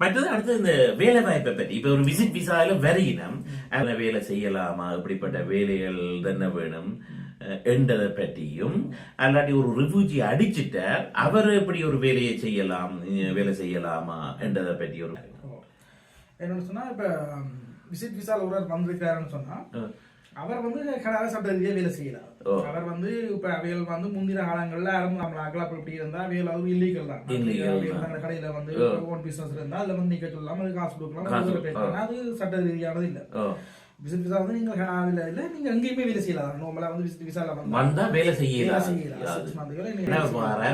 மற்றது அடுத்து இந்த வேலை வாய்ப்பை பற்றி. இப்ப ஒரு விசிட் விசால வரையினம் அந்த வேலை செய்யலாமா? இப்படிப்பட்ட வேலைகள் என்ன வேணும்? என்றதை பற்றியும். அல்லாட்டி ஒரு ரிஃப்யூஜி அடிச்சிட்ட அவர் எப்படி ஒரு வேலையை செய்யலாம்? வேலை செய்யலாமா? என்றதை பற்றி ஒரு என்னன்னு சொன்னா இப்ப விசிட் விசால ஒருவர் வந்திருக்காருன்னு சொன்னா அஹ், அவர் வந்து கடாத சட்ட ரீதியா வேலை செய்யலாம். அவர் வந்து இப்ப அவைகள் வந்து முந்தின காலங்கள்ல நம்ம அகலாப்பு இப்படி இருந்தா அவைகள் அது இல்லீகல் தான். அந்த கடையில வந்து. ஓன் பிசினஸ் இருந்தா அதுல வந்து நீக்க சொல்லலாம் அது காசு கொடுக்கலாம் அது சட்ட ரீதியானது இல்ல. விசிட் விசா வந்து நீங்க கனாவில இல்ல நீங்க எங்கேயுமே வேலை செய்யலாம். நார்மலா வந்து விசிட் விசால வந்து வேலை செய்யலாம்.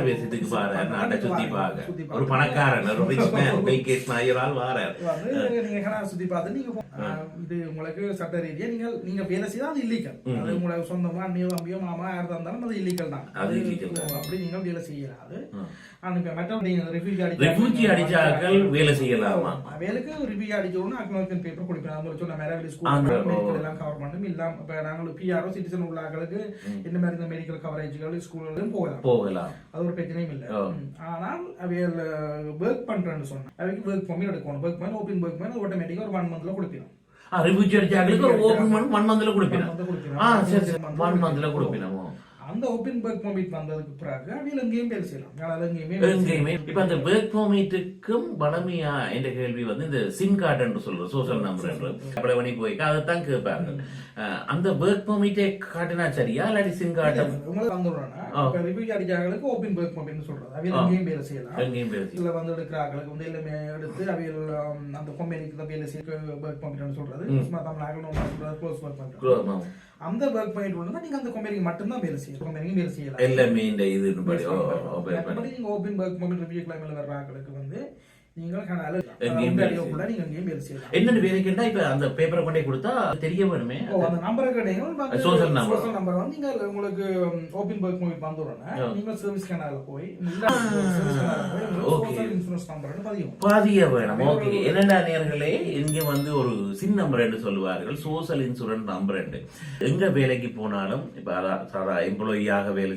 விசிட்டுக்கு வாரார்? நாட்டை சுத்தி சுத்தி ஒரு பணக்காரன் ஒரு ரிச் மேன் வெங்கேஷ் நாயரால் வாரார். நீங்க கனா சுத்தி பார்த்து நீங்க இது உங்களுக்கு சட்ட ரீதியா நீங்க நீங்க வேலை செய்தா அது இல்லீகல். அது உங்களோட சொந்தமா அண்ணியோ அம்பியோ மாமா யாரா இருந்தாலும் அது இல்லீகல் தான். அது. அப்படி நீங்க வேலை செய்யலாது. ம். ஆனா இப்ப மற்ற நீங்க ரெஃப்யூஜி ரெஃப்யூஜி அடிச்சாக்கள் வேலை செய்யலாமா? வேலைக்கு ரிவ்யூ அடிச்சோம்னா அக்னாலஜ்மெண்ட் பேப்பர் கொடுப்பேன் அவங்க சொன்ன மேரேஜ் ஸ்கூல் எல்லாம் கவர் பண்ணும் இல்லாம இப்ப நாங்கள் பிஆர்ஓ சிட்டிசன் உள்ள ஆட்களுக்கு இந்த மாதிரி இந்த மெடிக்கல் கவரேஜ்கள் ஸ்கூல்களும் போகலாம். போகலாம். அது ஒரு பிரச்சனையும் இல்ல. ஆனால் அவைகள் ஒர்க் பண்றேன்னு சொன்னா அவைக்கு ஒர்க் பண்ணி எடுக்கணும். ஒர்க் பண்ணி ஓப்பன் ஒர்க் பண்ணி ஆட்டோமேட்டிக்கா ஒரு ஒன் மந்த்ல கொடுப்பிடும் ஆ ரிவ்யூஜி அடிச்சாக்களுக்கு ஒரு பண்ணி ஒன் மந்த்ல கொடுப்பினா One month கொடுப்பினா. அந்த ஓப்பன் ஒர்க் பர்மிட் வந்ததுக்கு பிறகு அவையில் எங்கேயும் பேர் செய்யலாம். அதனால எங்கேயுமே எங்கேயுமே. இப்ப அந்த ஒர்க் பர்மிட்டுக்கும் பலமையா என்ற கேள்வி வந்து இந்த சிம் கார்டு என்று சொல்ற சோஷியல் நம்பர் என்று. அப்ளை பண்ணி போய்க்க அதைத்தான் கேட்பாங்க. அந்த ஒர்க் பர்மிட்டை காட்டினா சரியா? இல்லாட்டி சிம் கார்டு உங்களுக்கு. இப்ப ரிவ்யூ அடிச்சாங்களுக்கு ஓப்பன் ஒர்க் பர்மிட்னு சொல்றது ஆ. எங்கேயும் பேர் செய்யலாம். எங்கேயும் பேசி இதுல வந்து எடுக்கிற ஆட்களுக்கு வந்து எல்லாமே எடுத்து um, அந்த கம்பெனிக்கு தான் வேலை செய்ய ஒர்க் பர்மிட்னு சொல்றது. சும்மா தமிழ் ஆகணும் க்ளோஸ் ஒர்க் பண்றது அந்த ஒர்க் பர்மிட் ஒன்று நீங்க அந்த கம்பெனிக்கு மட்டும்தான் வேலை செய்யலாம் கம்பெனிக்கு வேலை செய்யலாம் எல்லாமே இந்த இது ஓப்பன் ஒர்க் பர்மிட் ரிவ்யூ கிளைமில் வர்ற ஆட்களுக்கு வந்து வேலை வேலை என்னென்ன இப்ப அந்த பேப்பரை கொண்டே கொடுத்தா தெரிய வேணுமே ஓ, அந்த நம்பருக்கு நீங்கள் Social number. சோஷியல் நம்பர் வந்து நீங்க உங்களுக்கு ஓப்பன் ஒர்க் பர்மிட் வந்துடுறோன்னா ஆ. நீங்க சர்வீஸ் கனால போய் சர்வீஸ் கனால போய் Okay. சோஷியல் இன்சூரன்ஸ் நம்பர்னு பதியும் பதிய வேணும். ஓகே. என்னடா நேர்களே இங்க வந்து ஒரு சின் நம்பர் என்று சொல்லுவார்கள். சோஷியல் இன்சூரன்ஸ் நம்பர் என்று எங்க வேலைக்கு போனாலும் இப்ப சாதா எம்ப்ளாயியாக வேலை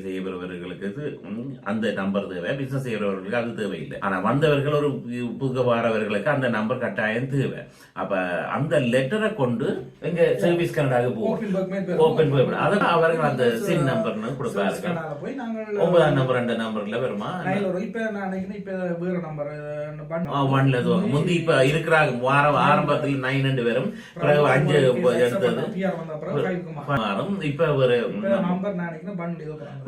ம், அந்த நம்பர் தேவை. பிசினஸ் செய்யறவர்களுக்கு அது தேவையில்லை. ஆனா வந்தவர்கள் ஒரு புக வாரவர்களுக்கு அந்த நம்பர் கட்டாயம் தேவை. அப்ப அந்த லெட்டரை கொண்டு எங்க சர்வீஸ் கனடாக போவோம் ஓப்பன் ஓபன் அதான் அவர்கள் அந்த சின் நம்பர்னு போய் நாங்கள் ஒன்பதாம் நம்பர் ரெண்டு நம்பர்ல வருமா? இப்ப நான் நினைக்கிறேன் இப்ப வேற நம்பர் ஆ, ஒன்ல வரும். முந்தி இப்ப இருக்கிறாங்க. வாரம் ஆரம்பத்தில் நைன் ரெண்டு பேரும் பிறகு அஞ்சு எடுத்தது. மாறும். இப்ப ஒரு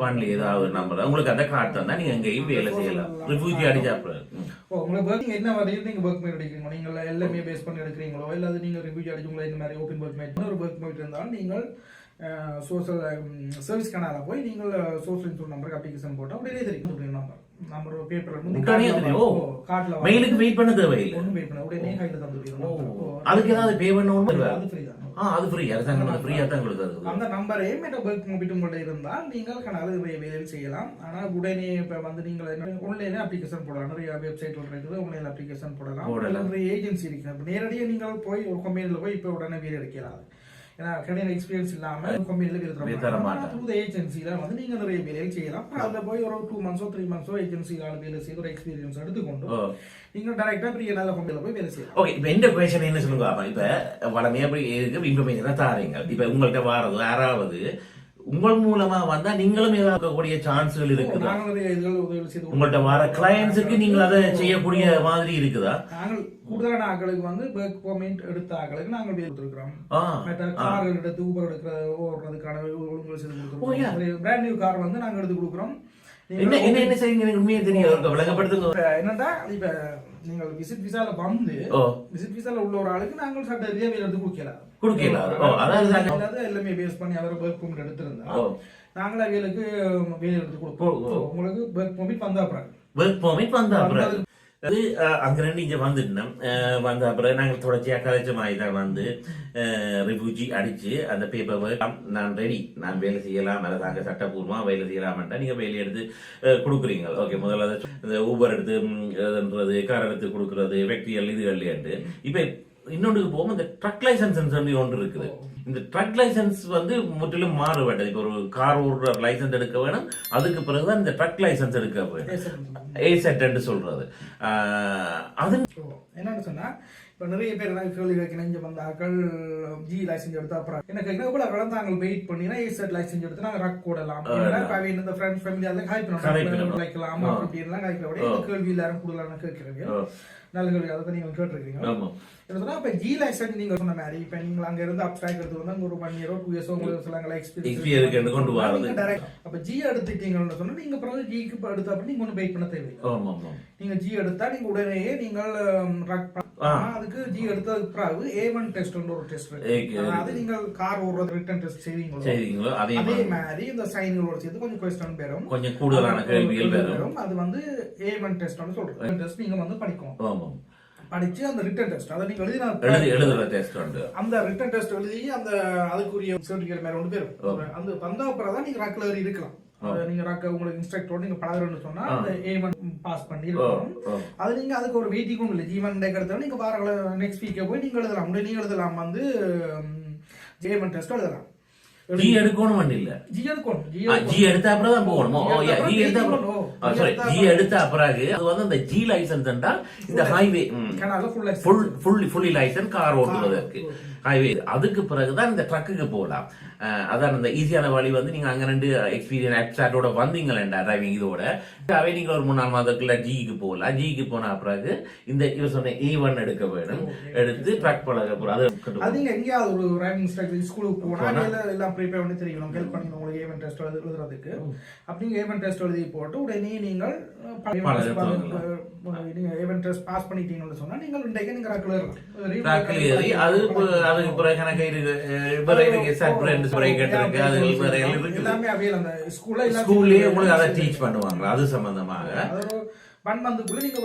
ஒன்லி ஏதாவது நம்பர் உங்களுக்கு அந்த கார்டு தந்தா நீங்க எங்கேயும் வேலை செய்யலாம். ரிஃப்யூஜி அடிச்சா அப்புறம். ம். ஓ உங்களுக்கு ஒர்க் என்ன வரையும் நீங்க ஒர்க் மேட் எடுக்கிறீங்க நீங்க எல்லாமே பேஸ் பண்ணி எடுக்கிறீங்களோ? இல்ல அது நீங்க ரிவ்யூ அடிச்சு உங்களை இந்த மாதிரி ஓப்பன் ஒர்க் மேட் ஒரு ஒர்க் மேட் இருந்தாலும் நீங்கள் சோஷியல் சர்வீஸ் கனால போய் நீங்கள் சோஷியல் இன்சூரன்ஸ் நம்பருக்கு அப்ளிகேஷன் போட்டா உடனே தெரியும் நம்பர் நம்பர் பேப்பர் உடனே தெரியும். ஓ. கார்டுல மெயிலுக்கு வெயிட் பண்ண தேவையில்லை. ஒன்றும் வெயிட் பண்ண உடனே கையில தந்து ஓ. விடுவோம் அதுக்கு ஏதாவது பே பண்ணணும்? அது ஃப்ரீ தான். ஆ அது ஃப்ரீ அரசாங்கம் ஃப்ரீயா தான் கொடுக்குறது அந்த நம்பரே ஒர்க் மொபிட் உங்கள்ட்ட இருந்தால் நீங்கள் கனால வேலை செய்யலாம். ஆனா உடனே இப்ப வந்து நீங்கள் ஆன்லைனே அப்ளிகேஷன் போடலாம். நிறைய வெப்சைட் இருக்குது ஆன்லைன் அப்ளிகேஷன் போடலாம். நிறைய ஏஜென்சி இருக்கு நேரடியாக நீங்கள் போய் ஒரு கம்பெனில போய் இப்ப உடனே வேலை எடுக்கலாம். ஏன்னா கடையில் எக்ஸ்பீரியன்ஸ் இல்லாம கம்பெனில வேலை வேலை தர ஏஜென்சில வந்து நீங்க நிறைய வேலைகள் செய்யலாம். அதுல போய் ஒரு டூ மந்த்ஸோ த்ரீ மந்த்ஸோ ஏஜென்சியால வேலை செய்து ஒரு எக்ஸ்பீரியன்ஸ் எடுத்துக்கொண்டு ஓ. நீங்க டைரக்டா பெரிய நல்ல கம்பெனில போய் வேலை செய்யலாம். ஓகே இப்ப எந்த கொஸ்டின் என்ன சொல்லுங்க? இப்ப வளமையா அப்படி இருக்கு இன்ஃபர்மேஷன் தாரீங்க. இப்ப உங்கள்ட்ட வாரது யாராவது உங்கள் மூலமா வந்தா நீங்களும் ஏதாவது கூடிய சான்ஸ்கள் இருக்குதா? நாங்கள் உங்கள்ட்ட வர கிளையன்ஸுக்கு நீங்கள் அதை செய்யக்கூடிய மாதிரி இருக்குதா? நாங்கள் கூடுதலான ஆட்களுக்கு வந்து ஒர்க் பர்மிட் எடுத்த ஆட்களுக்கு நாங்கள் கொடுத்துருக்கிறோம். கார்கள் எடுத்து ஊபர் எடுக்கிற ஓடுறதுக்கான ஒழுங்குகள் செய்து. கொடுக்குறோம் பிராண்ட் நியூ கார் வந்து நாங்க எடுத்து கொடுக்குறோம். என்ன என்ன செய்யுங்க எனக்கு உண்மையே தெரியும் விளங்கப்படுத்துங்க என்னன்னா இப்ப நீங்கள் விசிட் விசால வந்து விசிட் விசால உள்ள ஒரு ஆளுக்கு நாங்கள் சட்ட ரீதியா வேலை எடுத்து கொடுக்கலாம் கொடுக்கல. ஓ அதாவது நாங்க- அதாவது எல்லாமே பேஸ் பண்ணி அவர் ஒர்க் பர்மிட் எடுத்திருந்தா நாங்கள் அவைகளுக்கு வேலை எடுத்து கொடுப்போம். உங்களுக்கு ஒர்க் பர்மிட் வந்தா அப்புறம். ஒர்க் பர்மிட் வந்த அப்புறம். அது அஹ், இங்கே ரெண்டு வந்துட்டோம் வந்த அப்புறம் நாங்கள் தொடர்ச்சியாக கதைச்ச தான் வந்து ரிஃப்யூஜி அடித்து அந்த பேப்பர் நான் ரெடி நான் வேலை செய்யலாம் அல்லது சட்டப்பூர்வமாக வேலை செய்யலாம்ட்டா நீங்கள் வேலை எடுத்து கொடுக்குறீங்க ஓகே முதல்ல இந்த ஊபர் எடுத்து இதுன்றது கார் எடுத்து கொடுக்குறது வெக்டியல் இதுகள் இப்போ இன்னொன்றுக்கு போகும் இந்த ட்ரக் லைசன்ஸ் சொல்லி ஒன்று இருக்குது இந்த ட்ரக் லைசன்ஸ் வந்து முற்றிலும் மாறுபட்டது. இப்போ ஒரு கார் ஓடுற லைசன்ஸ் எடுக்க வேணும். அதுக்கு பிறகுதான் இந்த ட்ரக் லைசன்ஸ் எடுக்க வேணும். ஏ செட் சொல்றது. அது என்னன்னு சொன்னா இப்ப நிறைய பேர் எனக்கு கேள்வி கேட்கணும் இங்க வந்த ஆக்கள் ஜி லைசன்ஸ் எடுத்து அப்புறம் என்ன கூட கலந்தாங்க வெயிட் பண்ணினா ஏசட் லைசன்ஸ் எடுத்து நாங்க ரக் இப்ப அவங்க இந்த ஃப்ரெண்ட்ஸ் ஃபேமிலி அதெல்லாம் Correct. காய்ப்பணும் வைக்கலாம் அப்படி எல்லாம் காய்க்கிறோட கேள்வி எல்லாரும் கூடுதலான கேட்கிறீங்க. நல்ல கேள்வி. அதை நீங்க கேட்டிருக்கீங்க சொன்னா இப்ப ஜி லைசன்ஸ் நீங்க சொன்ன மாதிரி இப்ப நீங்க அங்க இருந்து அப்டாக் எடுத்து வந்து ஒரு ஒன் இயரோ டூ இயர்ஸோ உங்களுக்கு சில எடுத்து கொண்டு வரது. எக்ஸ்பீரியன்ஸ் அப்ப ஜி எடுத்துட்டீங்கன்னு சொன்னா நீங்க பிறகு ஜிக்கு எடுத்த அப்படி நீங்க ஒன்றும் வெயிட் பண்ண தேவையில்லை. நீங்க ஜி எடுத்தா நீங்க உடனேயே நீங்கள் ரக் ப- அதுக்கு ஜி எடுத்ததுக்கு பிறகு ஏ ஒன் டெஸ்ட் ஒரு டெஸ்ட் அதாவது நீங்கள் கார் ஓடுறது ரிட்டன் டெஸ்ட் செய்வீங்களோ? சரிங்களோ அதே அதே மாதிரி. இந்த சைன்களோட சேர்த்து கொஞ்சம் கொஸ்டின் பெறும். கொஞ்சம் கூடுதலான கேள்விகள் வரும் வரும் அது வந்து ஏ ஒன் டெஸ்ட் சொல்றோம் டெஸ்ட் நீங்க வந்து படிக்கணும். ஆமா படிச்சு அந்த ரிட்டன் டெஸ்ட் அதை நீங்க எழுதினா எழுதி எழுதுற டெஸ்ட் உண்டு. அந்த ரிட்டன் டெஸ்ட் எழுதி அந்த அதுக்குரிய சர்டிபிகேட் மேல ஒன்று பேரும் அந்த வந்த அப்புறம் தான் நீங்க ரக்ல ஏறி இருக்கலாம். அது நீங்க ரக்க உங்களுக்கு இன்ஸ்ட்ரக்டரோட நீங்க பழகுறேன்னு சொன்னா அந்த ஏ ஒன் பாஸ் பண்ணி ஓ, இருக்கணும் ஓ. அது நீங்க அதுக்கு ஒரு வெயிட்டிங்கும் இல்லை. ஜீவன் டேக் எடுத்தாலும் நீங்க வார நெக்ஸ்ட் வீக்கே போய் நீங்க எழுதலாம். உடனே நீங்க எழுதலாம் வந்து ஜேமன் டெஸ்ட் எழுதலாம். ஜி எடுக்கணும் இல்ல. ஜி எடுக்கணும். ஜி ஜி எடுத்த அப்புறம் தான் போகணும்? ஜி எடுத்த அப்புறம் சாரி ஜி எடுத்த பிறகு அது வந்து அந்த ஜி லைசன்ஸ் என்றால் இந்த highway full full fully licence car ஓட்டுவதற்கு. Highway அதுக்கு பிறகுதான் இந்த ட்ரக்குக்கு போகலாம். அதான் இந்த ஈஸியான வழி வந்து நீங்க அங்க ரெண்டு எக்ஸ்பீரியன் ஆப்சாட்டோட வந்தீங்களேண்டா டிரைவிங் இதோட. அவை நீங்க ஒரு மூணு நாலு மாதத்துக்குள்ள ஜிக்கு போகலாம். ஜிக்கு போன பிறகு இந்த இவர் சொன்ன ஏ ஒன் எடுக்க வேணும். எடுத்து ட்ரக் பழக போறோம். அது அது எங்கேயாவது ஒரு டிரைவிங் இன்ஸ்ட்ரக்டர் ஸ்கூலுக்கு போனா எல்லாம் எல்லாம் ப்ரிப்பேர் பண்ணி தெரியணும் ஹெல்ப் பண்ணி உங்களுக்கு ஏவன் டெஸ்ட் எழுது எழுதுறதுக்கு. அப்படிங்க ஏவன் டெஸ்ட் எழுதி போட்டு உடனே நீங்கள் பாஸ் பண்ணிட்டீங்கன்னு சொன்னா நீங்கள் இன்றைக்கு நீங்க ரக்கில் ஏறி அது அதுக்கு பிறகு கணக்கு இருக்கு. சர்ப்ரெண்ட் அது எல்லாமே அவையில் அந்த ஸ்கூல்ல ஸ்கூல்லயே உங்களுக்கு அதை டீச் பண்ணுவாங்க அது சம்பந்தமாக. ஒன் மந்த்துக்குள்ள நீங்க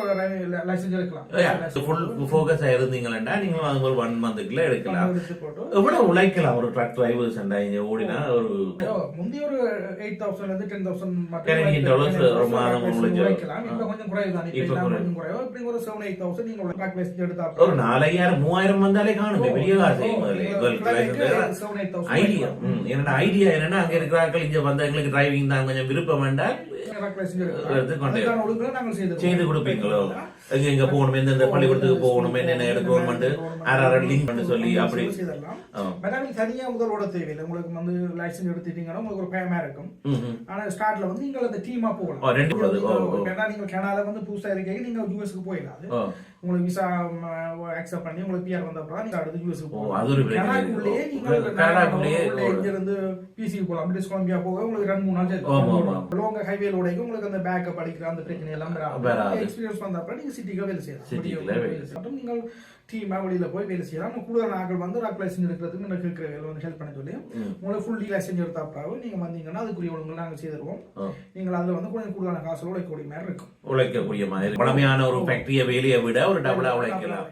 லைசன்ஸ் எடுக்கலாம். ஃபுல் ஃபோக்கஸ் இருந்தீங்களா நீங்களும் அது ஒரு ஒன் மந்த்துக்குள்ள எடுக்கலாம். எவ்வளவு உழைக்கலாம் ஒரு ட்ரக் டிரைவர்ஸ் இங்க ஓடினா? ஒரு ஐயோ, முந்தி ஒரு எயிட் தௌசண்ட் இருந்து டென் தௌசண்ட் Canadian dollars ஒரு மாதம் உழைக்கலாம். இப்ப கொஞ்சம் குறைவு தான். இப்ப. கொஞ்சம் குறைவு. இப்படி ஒரு செவன் எயிட் தௌசண்ட் நீங்க ட்ராக் லைசன்ஸ் எடுத்தா ஒரு நாலாயிரம் மூவாயிரம் வந்தாலே காணுமே. பெரிய காசு. ஐடியா என்னோட ஐடியா என்னன்னா அங்க இருக்கிறார்கள் இங்க வந்தவங்களுக்கு டிரைவிங் தான் கொஞ்சம் விருப்பம் வேண்டாம் செய்து கொடுப்பீங்களோ? எங்க எங்க போகணும் எந்தெந்த பள்ளிக்கூடத்துக்கு போகணும் என்னென்ன எடுக்கணும் யாராவது லிங்க் பண்ணி சொல்லி அப்படி ஆ. தனியா முதலோட தேவையில்லை உங்களுக்கு வந்து லைசன்ஸ் எடுத்துட்டீங்கன்னா உங்களுக்கு ஒரு பயமா இருக்கும் ம், ம். ஆனா ஸ்டார்ட்ல வந்து நீங்க அந்த டீமா போகலாம் ரெண்டு. ஏன்னா நீங்க கனடால வந்து புதுசா இருக்கீங்க நீங்க யூஎஸ்க்கு போயிடலாம். உங்களுக்கு விசா அக்செப்ட் பண்ணி உங்களுக்கு பிஆர் வந்த அப்புறம் நீங்க அடுத்து யூஎஸ்க்கு அது ஒரு. கனடாக்குள்ளேயே கனடாக்குள்ளேயே இங்க இருந்து பிசி போலாம் பிரிட்டிஷ் கொலம்பியா போக உங்களுக்கு ரெண்டு மூணு நாள். லோங்க ஹைவேல உடைக்க உங்களுக்கு அந்த பேக்கப் அடிக்கிற அந்த பிரச்சனை எல்லாம் எக்ஸ்பீரியன்ஸ் வந்த அப்புறம் நீங்க சிட்டிக்கு வேலை செய்யலாம். நீங்கள் டீமா வெளியில போய் வேலை செய்யலாம். கூடுதல் ஆட்கள் வந்து ராக் லைசன்ஸ் எடுக்கிறதுக்கு எனக்கு இருக்கிற வேலை வந்து ஹெல்ப் பண்ண சொல்லி ம். உங்களுக்கு ஃபுல் லைசன்ஸ் எடுத்த அப்புறம் நீங்க வந்தீங்கன்னா அதுக்குரிய ஒழுங்கு நாங்க செய்திருவோம். நீங்கள் அதுல வந்து கொஞ்சம் கூடுதலான காசு உழைக்கக்கூடிய மாதிரி இருக்கும். உழைக்கக்கூடிய மாதிரி. பழமையான ஒரு ஃபேக்டரிய வேலையை விட ஒரு டபுளா உழைக்கலாம்.